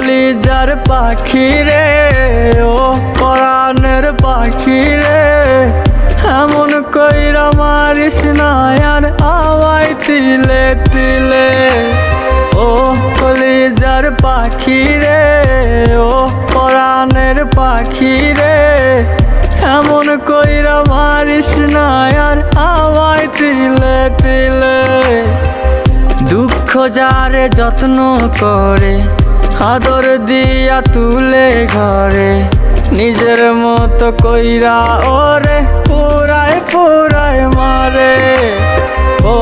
কলিজার পাখি রে, ও পরাণের পাখি রে, এমন কইরা মারিস না, আর আওয়াই তিলে তিলে। ও কলিজার পাখি রে, ও পরাণের পাখি রে, এমন কইরা মারিস না, আর আওয়াই তিলে তিলে। দুঃখ যার যত্ন করে আদর দিয়া তুলে ঘরে, নিজের মতো কইরা ওরে, পুরায় পুরায় মারে। ও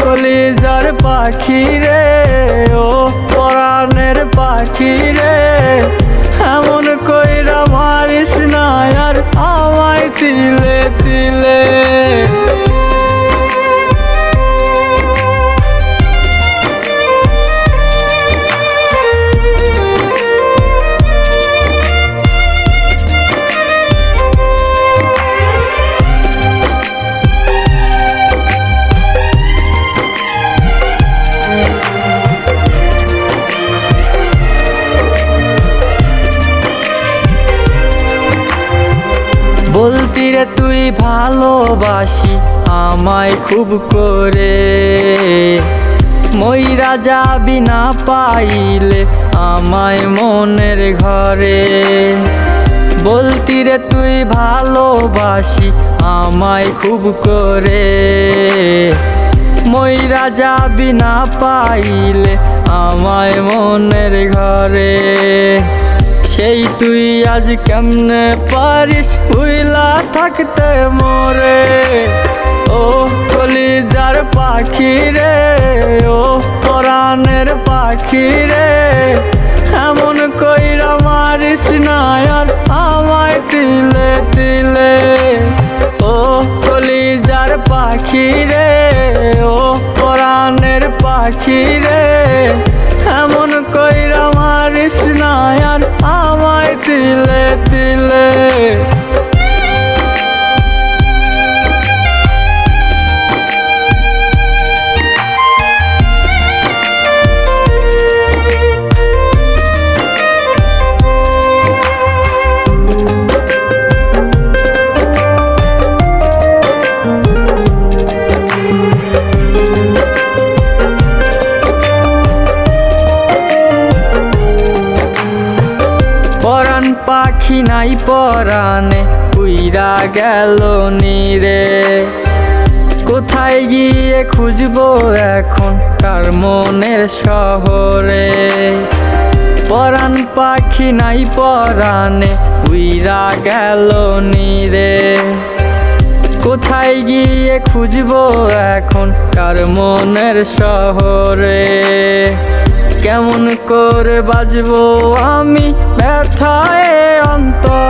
কলিজার পাখি রে তুই ভালোবাসি, আমায় খুব করে। ময়রা যাবি না পাইলে আমায় মনের ঘরে। বলতি রে তুই ভালোবাসি, আমায় খুব করে। ময়রা যাবি না পাইলে আমায় মনের ঘরে। সেই তুই আজ কেমনে পারিস হুইলা থাকতে মোরে? ও কলিজার পাখি রে, ও পরাণের পাখি রে। এমন কইরা মারিস না আর আমায় তিলে তিলে। পাখি নাই পরাণে উইরা গেল নিরে। কোথায় গিয়ে খুঁজবো এখন কার মনের শহরে? পরাণ পাখি নাই পরাণে উইরা গেল নিরে। কোথায় গিয়ে খুঁজবো এখন কার মনের শহরে? কেমন করে বাজবো আমি ব্যথায়?